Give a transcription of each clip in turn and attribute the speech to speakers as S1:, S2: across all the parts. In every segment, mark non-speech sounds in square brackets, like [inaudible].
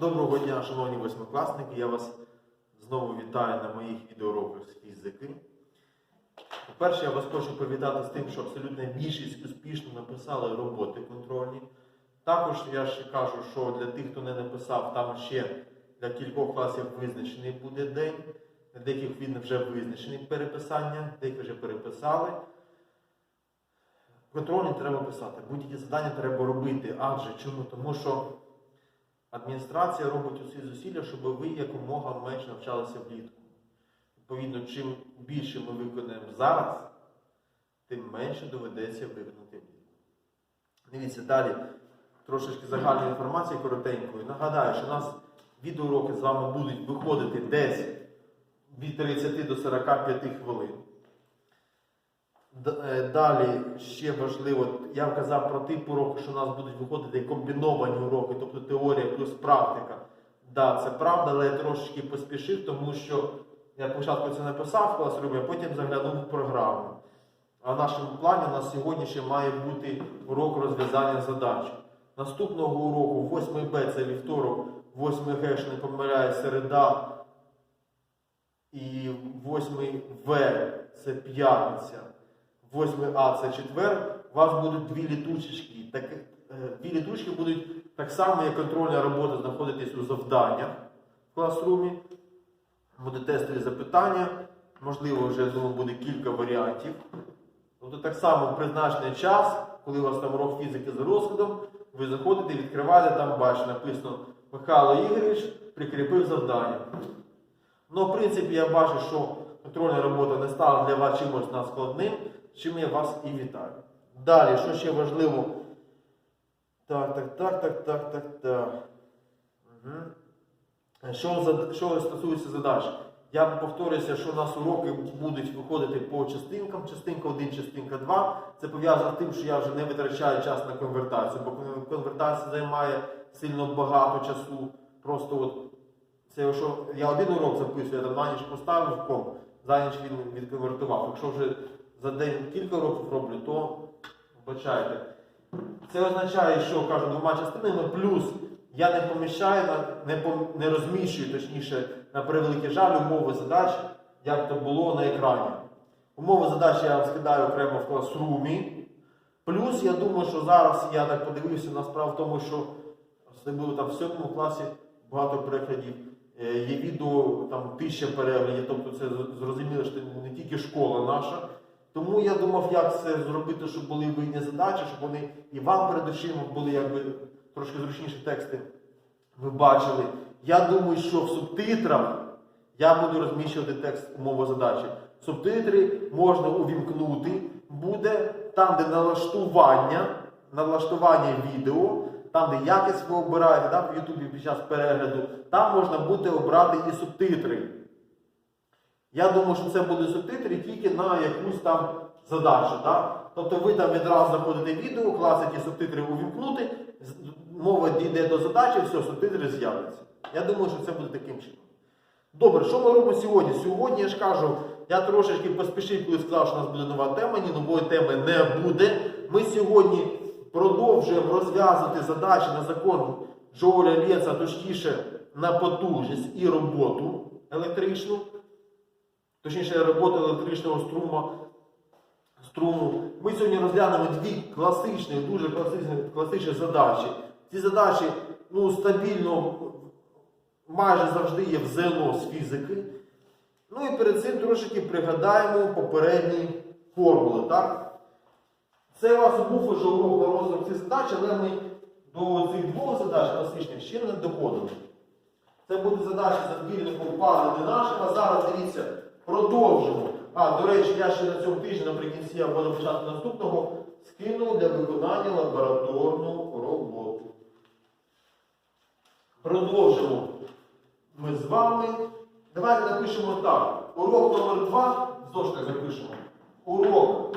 S1: Доброго дня, шановні восьмикласники. Я вас знову вітаю на моїх відеоуроках з фізики. По-перше, я вас хочу привітати з тим, що абсолютна більшість успішно написали роботи контрольні. Також я ще кажу, що для тих, хто не написав, там ще для кількох класів визначений буде день. Для деяких він вже визначений переписання, деякі вже переписали. Контрольні треба писати. Будь-які завдання треба робити. Адже чому? Тому що адміністрація робить усі зусилля, щоб ви якомога менше навчалися влітку. Відповідно, чим більше ми виконаємо зараз, тим менше доведеться виконати влітку. Дивіться, далі трошечки загальної інформації коротенької. Нагадаю, що у нас відеоуроки з вами будуть виходити десь від 30 до 45 хвилин. Е, Далі ще важливо, я вказав про тип уроку, що у нас будуть виходити комбіновані уроки, тобто теорія плюс практика. Да, це правда, але я трошечки поспішив, тому що я спочатку це написав в класрумі, а потім заглянув в програму. А в нашому плані у нас сьогодні ще має бути урок розв'язання задач. Наступного уроку, 8 Б це вівторок, 8 Г, якщо не помиляю, середа, і 8 В це п'ятниця. 8 А це четвер, у вас будуть дві літучечки. Так, е, дві літучки будуть так само, як контрольна робота знаходитись у завданнях в класрумі. Буде тестові запитання, можливо, вже думаю, буде кілька варіантів. Тобто так само в призначений час, коли у вас там урок фізики за розкладом, ви заходите, відкриваєте, там бачите, написано Михайло Ігорович прикріпив завдання. Ну, в принципі, я бачу, що контрольна робота не стала для вас чимось надскладним, чим я вас і вітаю. Далі, що ще важливо? Так, так, так, так, так, так, так. Угу. Що, що стосується задач? Я повторююся, що у нас уроки будуть виходити по частинкам, частинка 1, частинка 2. Це пов'язано з тим, що я вже не витрачаю час на конвертацію, бо конвертація займає сильно багато часу. Просто от це якщо я один урок записую, я там на ніч поставив в ком, за ніч він відконвертував. Якщо вже за день кілька уроків роблю, то вибачайте. Це означає, що кажу двома частинами, плюс я не поміщаю, не, пом- не розміщую, точніше, на превеликий жаль, умови задач, як то було на екрані. Умови задач я скидаю окремо в класрумі. Плюс я думаю, що зараз я так подивився, на справа в тому, що особливо там в сьомому класі багато переглядів. Е, Є відео там тисяча переглядів, тобто це зрозуміло, що не тільки школа наша. Тому я думав, як це зробити, щоб були видні задачі, щоб вони і вам перед очима були якби трошки зручніші тексти. Ви бачили. Я думаю, що в субтитрах я буду розміщувати текст умови задачі. Субтитри можна увімкнути, буде там, де налаштування, налаштування відео, там, де якість ви обираєте, да, в Ютубі під час перегляду, там можна буде обрати і субтитри. Я думаю, що це будуть субтитри тільки на якусь там задачу. Да? Тобто ви там відразу знаходите відео, класите субтитри увімкнути, мова дійде до задачі, все, субтитри з'являться. Я думаю, що це буде таким чином. Добре, що ми робимо сьогодні? Сьогодні я ж кажу, я трошечки поспішив, коли сказав, що у нас буде нова тема. Ні, нової теми не буде. Ми сьогодні продовжуємо розв'язувати задачі на закон Джоуля Лєца, точніше на потужність і роботу електричну точніше робота електричного струма, струму. Ми сьогодні розглянемо дві класичні, дуже класичні, класичні задачі. Ці задачі ну, стабільно майже завжди є в ЗНО з фізики. Ну і перед цим трошки пригадаємо попередні формули. Так? Це у вас був уже урок на розвиток цих задач, але ми до цих двох задач класичних ще не доходили. Це буде задача за збірником пали не наших, а зараз дивіться, продовжимо. А, до речі, я ще на цьому тижні наприкінці або на початку наступного скину для виконання лабораторну роботу. Продовжимо ми з вами. Давайте напишемо так. Урок номер 2, знову ж запишемо. Урок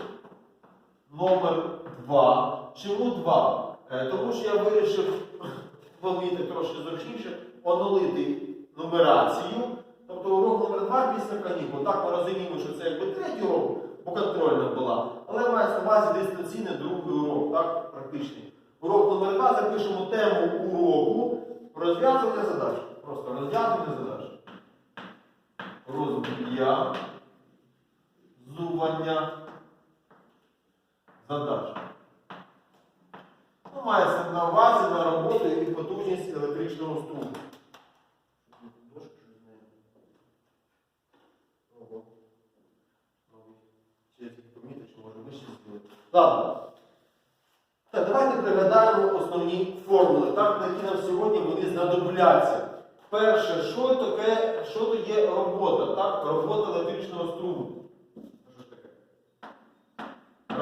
S1: номер 2. Чому 2? Тому що я вирішив [clears throat] поміти трошки зручніше, оновити нумерацію. Тобто урок номер 2 після канікул. Так ми розуміємо, що це якби третій урок, бо контрольна була. Але мається на увазі дистанційний другий урок, так, практичний. Урок номер 2 запишемо тему уроку Розв'язування задач. Просто розв'язування задач. Розв'язування задач. Ну, мається на увазі на роботу і потужність електричного струму. Дошка щось не- Ого. Ну, Чи помітить, що може вище зробити. Ладно. Так, давайте пригадаємо основні формули, так, які нам сьогодні вони знадобляться. Перше, що таке, що то є робота, так? Робота електричного струму.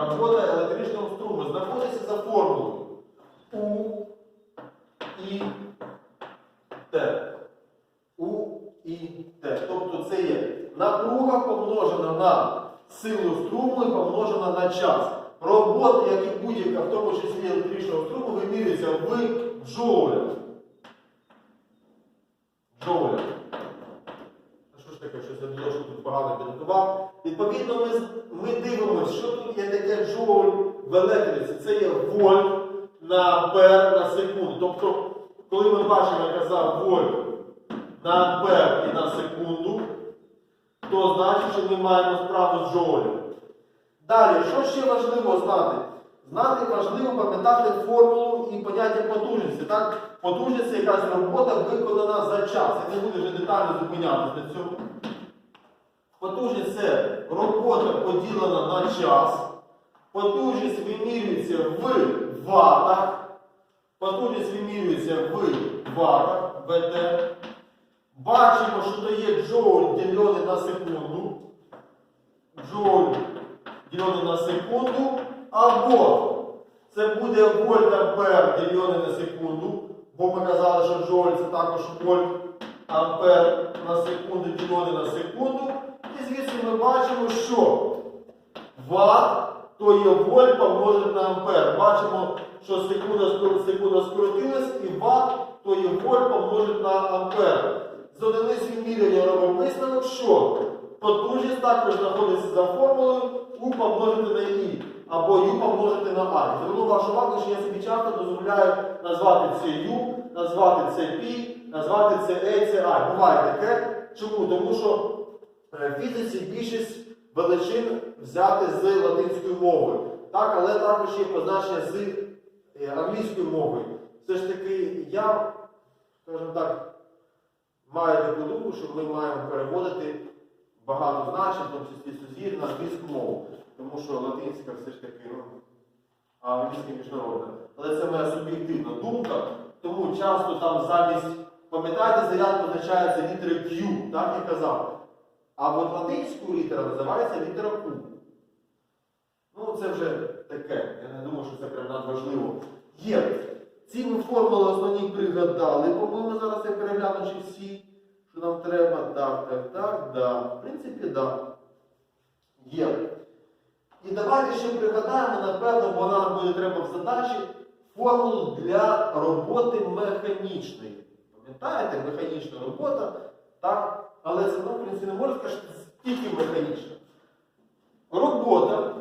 S1: Робота електричного струму знаходиться за формулою У І Т. У і Т. Тобто це є напруга помножена на силу струму і помножена на час. Робота, як і будь-яка, в тому числі електричного струму, вимірюється в джоулях. Джоулях. Що ж таке, щось я думав, що тут погано підготував. Відповідно, ми, ми дивимося, що тут є таке джоуль в електриці. Це є вольт на ампер на секунду. Тобто, коли ми бачимо, я казав, вольт на ампер і на секунду, то значить, що ми маємо справу з джоулем. Далі, що ще важливо знати? Знати важливо пам'ятати формулу і поняття потужності. Так? Потужність якась робота виконана за час. Я не буду вже детально зупинятися на цьому. Потужність це робота поділена на час. Потужність вимірюється в ватах. Потужність вимірюється в ватах, ВТ. Бачимо, що то є джоуль ділений на секунду. Джоуль ділений на секунду. Або це буде вольт ампер ділений на секунду. Бо ми казали, що джоуль це також вольт ампер на секунду ділений на секунду. І звідси ми бачимо, що ватт то є вольт помножить на ампер. Бачимо, що секунда, секунда скоротилась, і ватт то є вольт помножить на ампер. З одиниць відміряння робимо висновок, що потужність також знаходиться за формулою U помножити на І, або U помножити на А. Зверну вашу увагу, що я собі часто дозволяю назвати це U, назвати це P, назвати це A, це I. Буває таке. Чому? Тому що е, в фізиці більшість величин взяти з латинської мови. Так, але також є позначення з е, англійської мови. Все ж таки, я, скажімо так, маю таку думку, що ми маємо переводити багато значень, в тому числі сузір, на англійську мову. Тому що латинська все ж таки, ну, англійська міжнародна. Але це моя суб'єктивна думка, тому часто там замість, пам'ятаєте, заряд позначається літерою Q, так я казав. А от латинською літера називається літера Q. Ну, це вже таке. Я не думаю, що це прям надважливо. Є. Ці ми формули основні пригадали, по-моєму, зараз я перегляну, чи всі, нам треба. Так, так, так, да. В принципі, да. Є. І давайте ще пригадаємо, напевно, бо нам буде треба в задачі формулу для роботи механічної. Пам'ятаєте, механічна робота, так? Але це, в принципі, не можна сказати, що це тільки механічна. Робота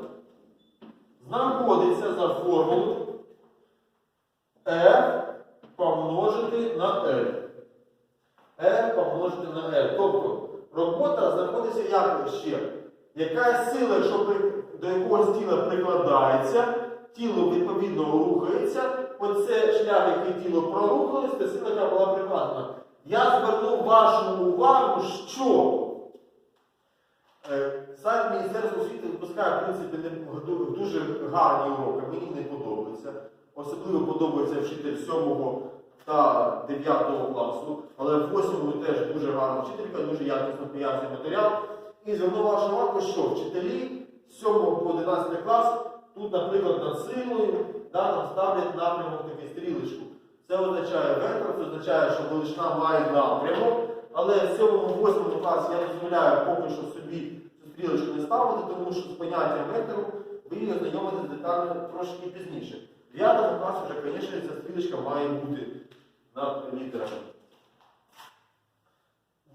S1: знаходиться за формулою F помножити на L. F помножити на L. Тобто робота знаходиться як ще? Яка сила, якщо до якогось тіла прикладається, тіло відповідно рухається, оце шлях, який тіло прорухалось, це сила, яка була прикладена. Я звернув вашу увагу, що Е, Сайт Міністерства освіти випускає, в принципі, дуже гарні уроки. Мені не подобається. Особливо подобається вчитель 7 та 9 класу, але в 8 теж дуже гарна вчителька, дуже якісно пояснює матеріал. І зверну вашу увагу, що вчителі з 7 по 11 клас тут, наприклад, над силою да, ставлять напрямок такий стрілочку. Це означає вектор, це означає, що величина має напрямок. Але в 7-8 класі я дозволяю поки що собі цю стрілочку не ставити, тому що з поняттям вектору ви її ознайомитесь детально трошки пізніше. 9 класі вже, звісно, ця стрілочка має бути над літерами.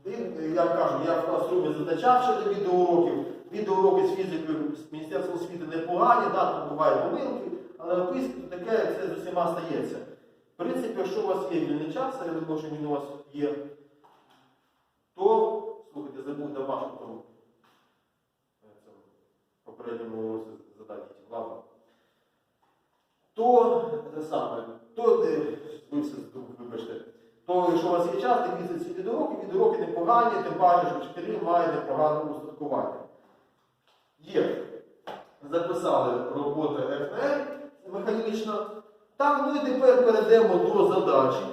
S1: І, я кажу, я в класрумі зазначав ще до відеоуроків. Відеоуроки з фізики з Міністерства освіти непогані, да, там бувають помилки, але описки то таке це з усіма стається. В принципі, якщо у вас є вільний час, я думаю, що він у вас є, то, слухайте, забув домашню там е, попередньому задати, ладно. То те саме, то е, збився з вибачте. То, якщо у вас є час, дивіться ці відеоуроки, відеоуроки непогані, тим паче, що вчителі мають непогане устаткування. Є. Записали роботу ФНР механічна. Так, ну і тепер перейдемо до задачі.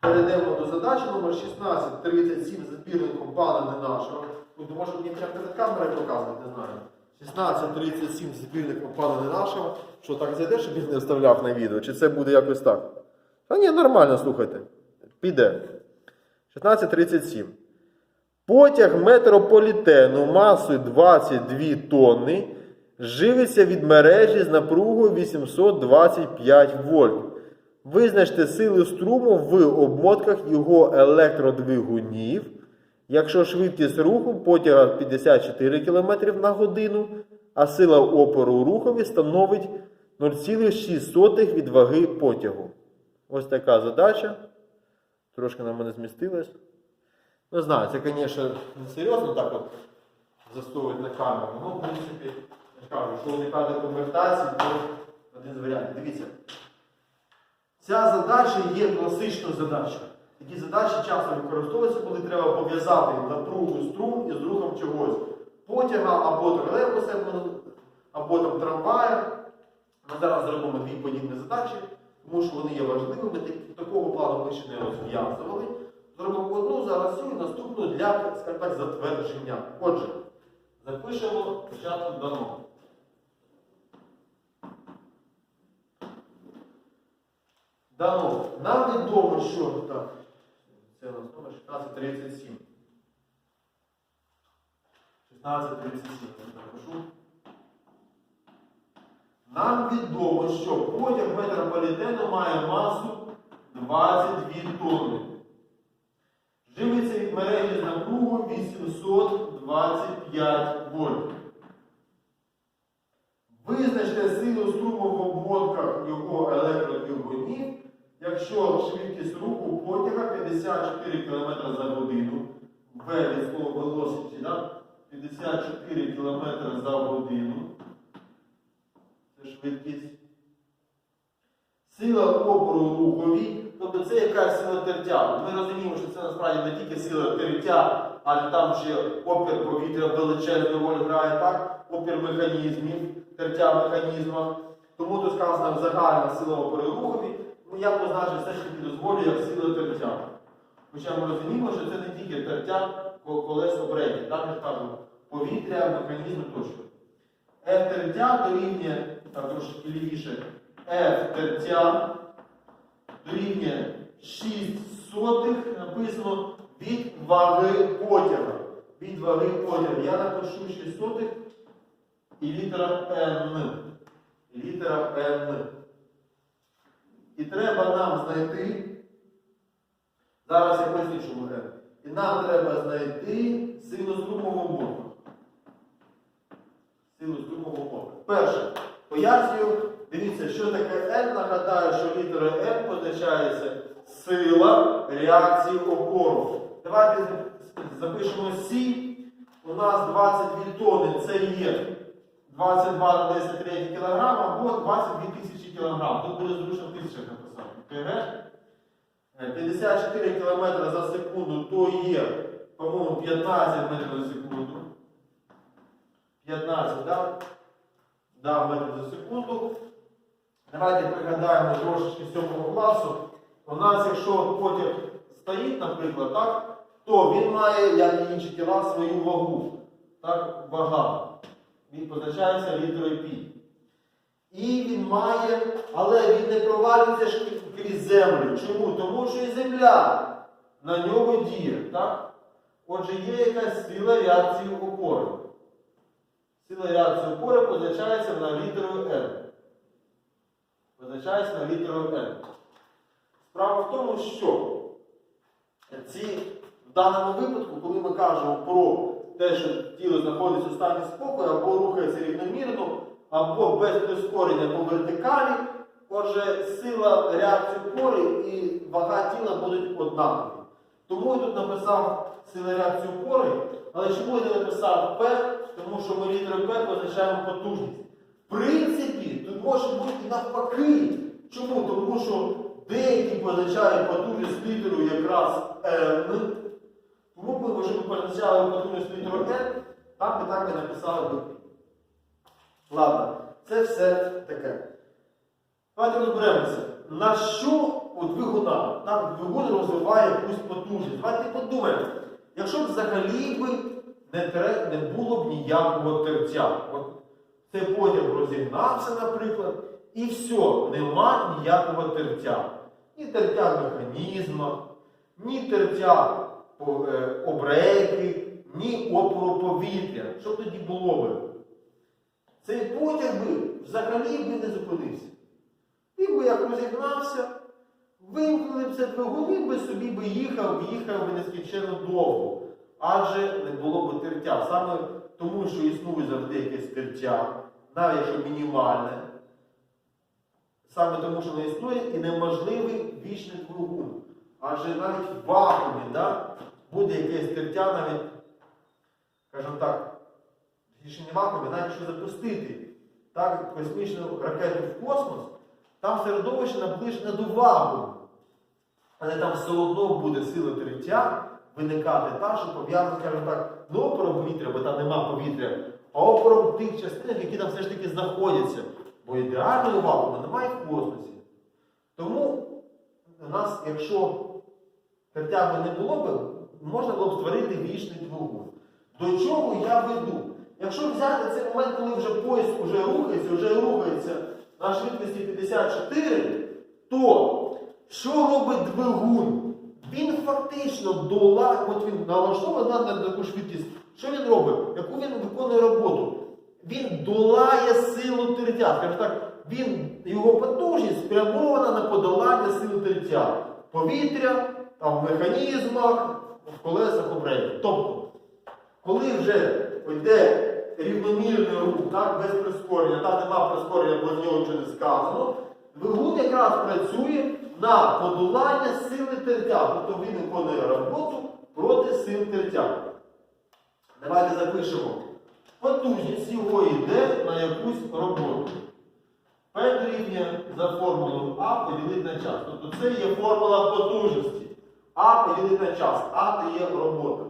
S1: Перейдемо до задачі номер 1637 з збірником пана не нашого. Ну, то може мені прямо перед камерою показувати, не знаю. 1637 з збірником пана не нашого. Що так зайде, щоб він не вставляв на відео? Чи це буде якось так? Та ні, нормально, слухайте. Піде. 1637. Потяг метрополітену масою 22 тонни живиться від мережі з напругою 825 вольт. Визначте сили струму в обмотках його електродвигунів. Якщо швидкість руху потяга 54 км на годину, а сила опору рухові становить 0,6 від ваги потягу. Ось така задача. Трошки на мене змістилась. Не знаю, це, звісно, не серйозно так от застоювати на камеру. Ну, в принципі, я кажу, якщо уникати конвертації, то один з варіантів. Дивіться. Ця задача є класичною задачою. Такі задачі часто використовуються, коли треба пов'язати напругу струм із рухом чогось. Потяга або тролейбуса, або там трамвая. Ми зараз зробимо дві подібні задачі, тому що вони є важливими. Так- Такого плану ми ще не розв'язували. Зробимо одну, зараз і наступну для, так, затвердження. Отже, запишемо спочатку дано. Дано. Нам відомо, що так. Це у 1637. 1637 я напишу. Нам відомо, що потяг метрополітену має масу 22 тонни. Живиться від мережі з напругою 825 вольт. Визначте силу струму в обмотках його електродвигунів, якщо швидкість руху потяга 54 км за годину, В від слова velocity, да? 54 км за годину. Це швидкість. Сила опору рухові, тобто це якась сила тертя. Ми розуміємо, що це насправді не тільки сила тертя, але там ще опір повітря величезну роль грає, так? опір механізмів, тертя механізму. Тому тут сказано загальна сила опору рухові. Ну, я позначив все ж таки дозволю як сила тертя. Хоча ми розуміємо, що це не тільки тертя ко- колес так я ж кажу, повітря, механізми тощо. F тертя дорівнює, так трошки лівіше, F тертя дорівнює 6 сотих, написано від ваги потяга. Від ваги потяга. Я напишу 6 сотих і літера N. Літера N. І треба нам знайти. Зараз я поясню, чому І нам треба знайти силу струмового мотору силу струмового мотору. Перше, пояснюю, дивіться, що таке N. Нагадаю, що літерою N позначається сила реакції опору. Давайте запишемо С. У нас 22 тонни, це є 22 на 10 3 кг або 22 тисячі кг. Тут буде зручно в тисячах написати. КГ. Е, 54 км за секунду, то є, по-моєму, 15 метрів за секунду. 15, да? Да, метрів за секунду. Давайте пригадаємо трошечки 7 класу. У нас, якщо потяг стоїть, наприклад, так, то він має, як і інші тіла, свою вагу. Так, вага. Він позначається літерою π. І він має, але він не провалюється крізь землю. Чому? Тому що і земля на нього діє. Так? Отже, є якась сила реакції опори. Сила реакції опори позначається на літерою N. Позначається на літерою N. Справа в тому, що ці, в даному випадку, коли ми кажемо про те, що тіло знаходиться у стані спокою, або рухається рівномірно, або без прискорення по вертикалі, Отже, сила реакції опори і вага тіла будуть однакові. Тому я тут написав сила реакції опори, але чому я не написав П? Тому що ми літерою П позначаємо потужність. В принципі, тут може бути навпаки. Чому? Тому що деякі позначають потужність літерою якраз Н. Тому ми вже позначали потужність літерою Н, там би так і написали би. Ладно, це все таке. Давайте розберемося, на що у двигуна? Так, двигун розвиває якусь потужність. Давайте подумаємо, якщо б взагалі би не, не було б ніякого тертя. От цей потяг розігнався, наприклад, і все, нема ніякого тертя. Ні тертя в механізмах, ні тертя е, обрейки, ні опору повітря. Що тоді було би? Цей потяг би взагалі би не зупинився. Він би як розігнався, вимкнули б це двигун, він би собі би їхав, їхав би нескінченно довго. Адже не було б тертя. Саме тому, що існує завжди якесь тертя, навіть якщо мінімальне. Саме тому, що не існує і неможливий вічний двигун. Адже навіть в вакуумі да, буде якесь тертя, навіть, скажімо так, не вакуумі, навіть якщо запустити так, космічну ракету в космос, там середовище наближене до вакууму. Але там все одно буде сила тертя виникати та, що пов'язана, скажімо так, не опором повітря, бо там нема повітря, а опором тих частин, які там все ж таки знаходяться. Бо ідеального вакууму немає в космосі. Тому у нас, якщо тертя не було б, можна було б створити вічний двигун. До чого я веду? Якщо взяти цей момент, коли вже поїзд вже рухається, вже рухається на швидкості 54, то що робить двигун? Він фактично долає, от він налаштований на таку швидкість. Що він робить? Яку він виконує роботу? Він долає силу тертя. Скажімо так, він, його потужність спрямована на подолання сили тертя. Повітря, там, в механізмах, в колесах обрейки. Тобто, коли вже йде рівномірний рух, так, без прискорення, там нема прискорення, бо з нього нічого не сказано, двигун якраз працює на подолання сили тертя. Тобто він виконує роботу проти сил тертя. Давайте запишемо. Потужність його йде на якусь роботу. P дорівнює за формулою А поділити на час. Тобто це є формула потужності. А поділити час. А це є робота.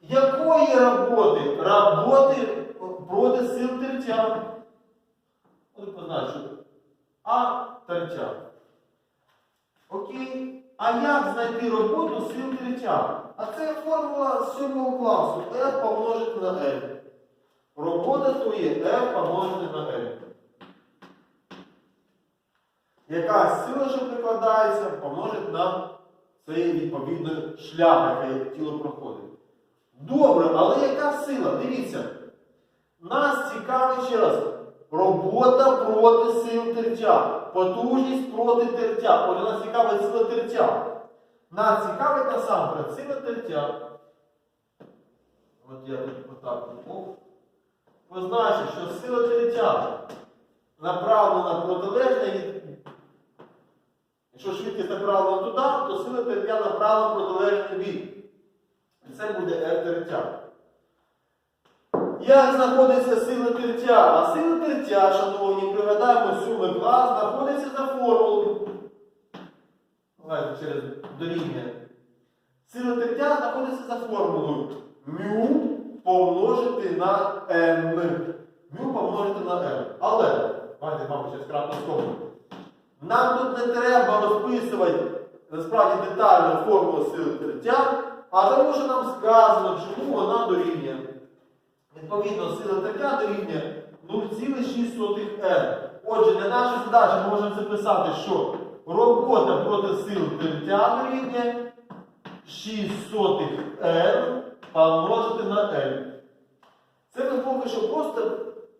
S1: Якої роботи? Роботи проти сил тертя. От позначу. А тертя. Окей. А як знайти роботу сил тертя? А це формула 7 класу. F помножити на L. Робота то є F помножити на L. Яка сила, що прикладається, помножить на цей відповідний шлях, який тіло проходить. Добре, але яка сила? Дивіться. Нас цікавить ще раз. Робота проти сил тертя. Потужність проти тертя. Отже, нас цікавить сила тертя. Нас цікавить насамперед сила тертя. От я тут отак був. Позначу, що сила тертя направлена протилежна від. Якщо швидкість направлена туди, то сила тертя направлена протилежний бік. І це буде F тертя. Як знаходиться сила тертя? А сила тертя, шановні, пригадаємо 7 клас, знаходиться за формулою. Давайте через дорівнює. Сила тертя знаходиться за формулою μ помножити на n. μ помножити на n. Але, давайте, мабуть, ще кратно скобку. Нам тут не треба розписувати насправді детально формулу сили тертя, а тому що нам сказано, чому вона дорівнює. Відповідно, сила тертя дорівнює 0,6 n. Отже, для нашої задачі ми можемо записати, що робота проти сил тертя дорівнює 6 n помножити на n. Це ми поки що просто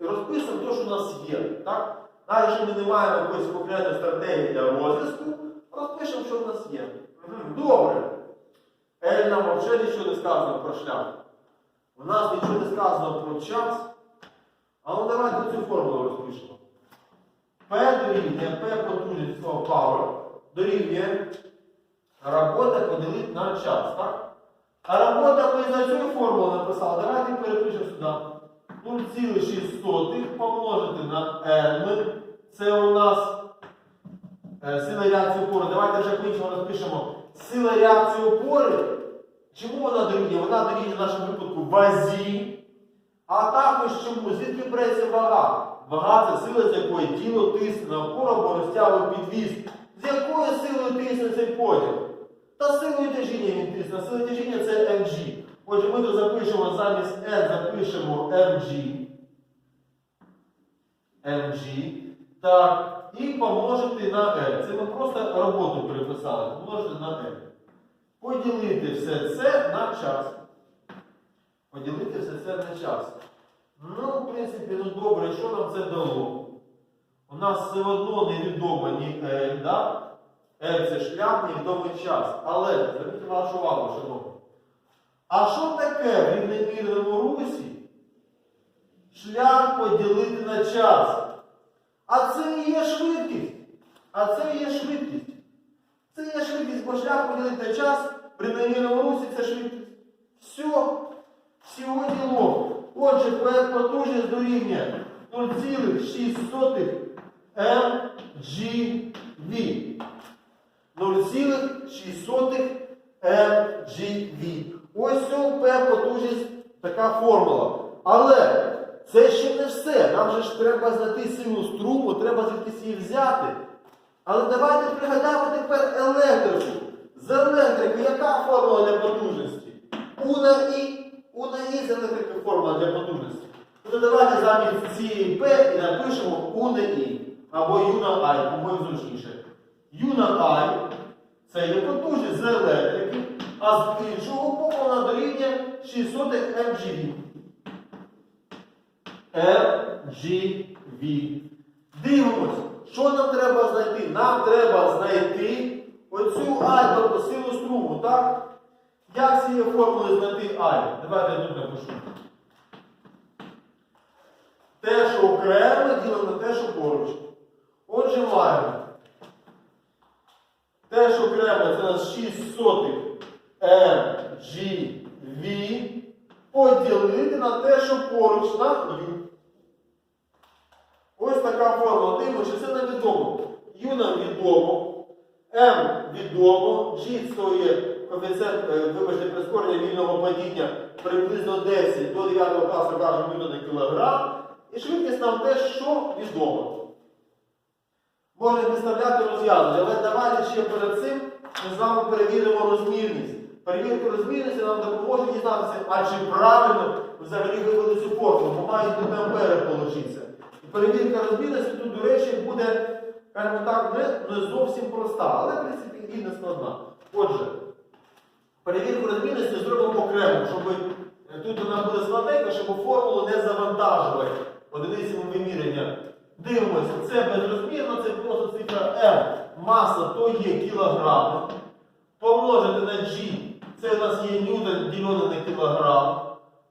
S1: розписуємо те, що у нас є. Так? Навіть якщо ми не маємо якоїсь конкретної стратегії для розв'язку, розпишемо, що в нас є. Добре. L нам взагалі нічого не сказано про шлях. У нас нічого не сказано про час. А ну давайте цю формулу розпишемо. P дорівнює P потужність свого power дорівнює робота поділити на час, так? А робота ми за цю формулу написали. Давайте перепишемо сюди. 0,6 помножити на n. Це у нас е, сила реакції опори. Давайте вже по-іншому розпишемо. Сила реакції опори. Чому вона дорівнює? Вона дорівнює в нашому випадку вазі. А також чому? Звідки береться вага? Вага це сила, з якої тіло тисне на опору або розтягує підвіз. З якою силою тисне цей потяг? Та силою тяжіння він тисне. Сила тяжіння це mg. Отже, ми тут запишемо замість n запишемо mg. mg. Так. І помножити на n. Це ми просто роботу переписали. Помножити на n. Поділити все це на час. Поділити все це на час. Ну, в принципі, ну добре, що нам це дало? У нас все одно невідомо ні L, да? L це шлях, невідомий час. Але, зверніть вашу увагу, шановні. А що таке в рівномірному русі? Шлях поділити на час. А це і є швидкість. А це і є швидкість. Це є швидкість, бо шлях поділити на час при рівномірному русі це швидкість. Все. Всього діло. Отже, проект потужність дорівнює 0,6 mGV. 0,6 mGV. Ось це P потужність така формула. Але це ще не все. Нам же ж треба знайти силу струму, треба звідкись її взяти. Але давайте пригадаємо тепер електрику. З електрики яка формула для потужності? У на І. У на І з електрики формула для потужності. Ну давайте замість цієї P і напишемо У на І. Або Ю на I, по-моєму зручніше. Ю на I це є потужність з електрики, а з іншого боку вона дорівнює 600 MGV. MGV. Дивимось, що нам треба знайти? Нам треба знайти оцю I, тобто силу струму, так? Як з цієї формули знайти I? Давайте я тут напишу. Те, що окремо, ділимо на те, що поруч. Отже, маємо. Те, що окремо, це у нас 6 сотих MGV поділити на те, що поруч на U. Ось така формула. Дивимося, що це невідомо. U нам відомо, M відомо, G це є коефіцієнт, вибачте, прискорення вільного падіння приблизно 10 до 9 класу кажемо ньютон на кілограм. І швидкість нам те, що відомо. Можна підставляти розв'язувати, але давайте ще перед цим ми з вами перевіримо розмірність. Перевірка розмірності нам допоможе дізнатися, а чи правильно взагалі вивели цю формулу, бо мають тут ампери получитися. Перевірка розмірності тут, до речі, буде, скажімо так, не, не зовсім проста, але в принципі і не складна. Отже, перевірку розмірності зробимо окремо, щоб е, тут вона буде складненька, щоб формулу не завантажувати одиницями виміряння. Дивимося, це безрозмірно, це просто цифра M. Маса то є кілограми. Помножити на G, це у нас є ньютон ділений на кілограм.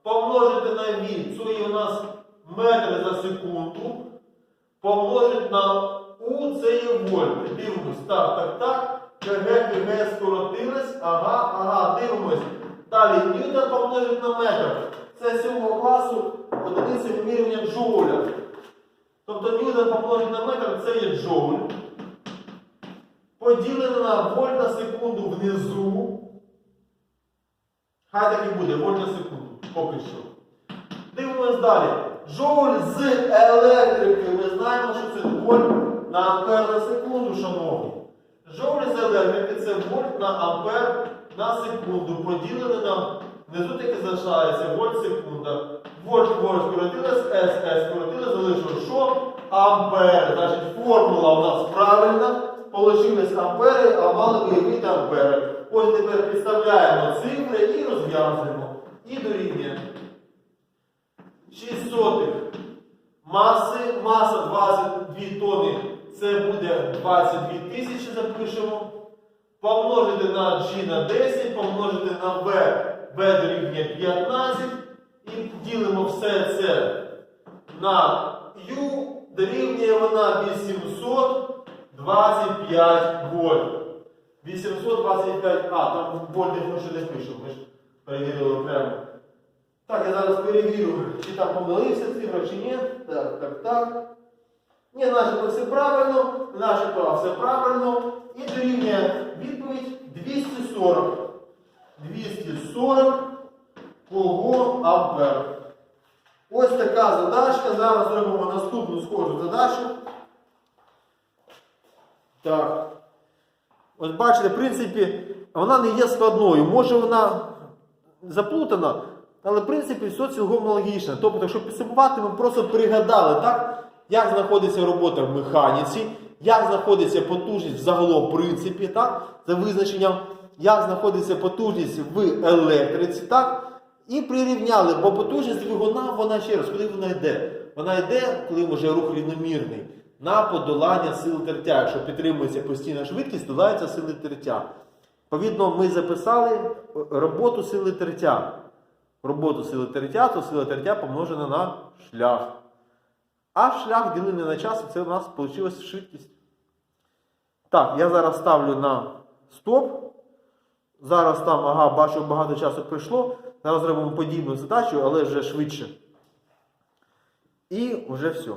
S1: Помножити на V, це є у нас метри за секунду. Помножити на U, це є вольти. Дивимось, так, так, так. КГ, КГ скоротилось. Ага, ага, дивимось. Далі ньютон помножити на метр. Це 7 класу одиниця вимірювання джоуля. Тобто ньютон помножити на метр це є джоуль. Поділене на вольт на секунду внизу. Хай так і буде, вольт на секунду. Поки що. Дивимось далі. Джоуль з електрики. Ми знаємо, що це вольт на ампер на секунду, шановні. Джоуль з електрики це вольт на ампер на секунду. Поділене на внизу таки залишається вольт секунда. Вольт вольт скоротилось, S, S скоротилось, залишилось що? Ампер. Значить, формула у нас правильна. Получились ампери, а мали виявити ампери. Ось тепер підставляємо цифри і розв'язуємо. І дорівнює. 6 сотих маси, маса 22 тони, це буде 22 тисячі, запишемо. Помножити на G на 10, помножити на V, V дорівнює 15. І ділимо все це на U, дорівнює вона 825 вольт. 825 А, там вольт ще не пишемо, ми ж перевірили окремо. Так, я зараз перевірю, чи там помилився цифра, чи ні. Так, так, так. Ні, начебто все правильно, начебто все правильно. І дорівнює відповідь 240. 240 кого ампер. Ось така задачка. Зараз зробимо наступну схожу задачу. Так. Ось бачите, в принципі, вона не є складною. Може вона заплутана, але в принципі все цілком логічно. Тобто, якщо підсумувати, ми просто пригадали, так, як знаходиться робота в механіці, як знаходиться потужність в принципі, так, за визначенням, як знаходиться потужність в електриці, так, і прирівняли, бо потужність двигуна, вона ще раз, куди вона йде? Вона йде, коли вже рух рівномірний, на подолання сил тертя. Якщо підтримується постійна швидкість, долається сили тертя. Відповідно, ми записали роботу сили тертя. Роботу сили тертя, то сила тертя помножена на шлях. А шлях ділений на час, і це у нас вийшла швидкість. Так, я зараз ставлю на стоп. Зараз там, ага, бачу, багато часу пройшло. Зараз зробимо подібну задачу, але вже швидше. І вже все.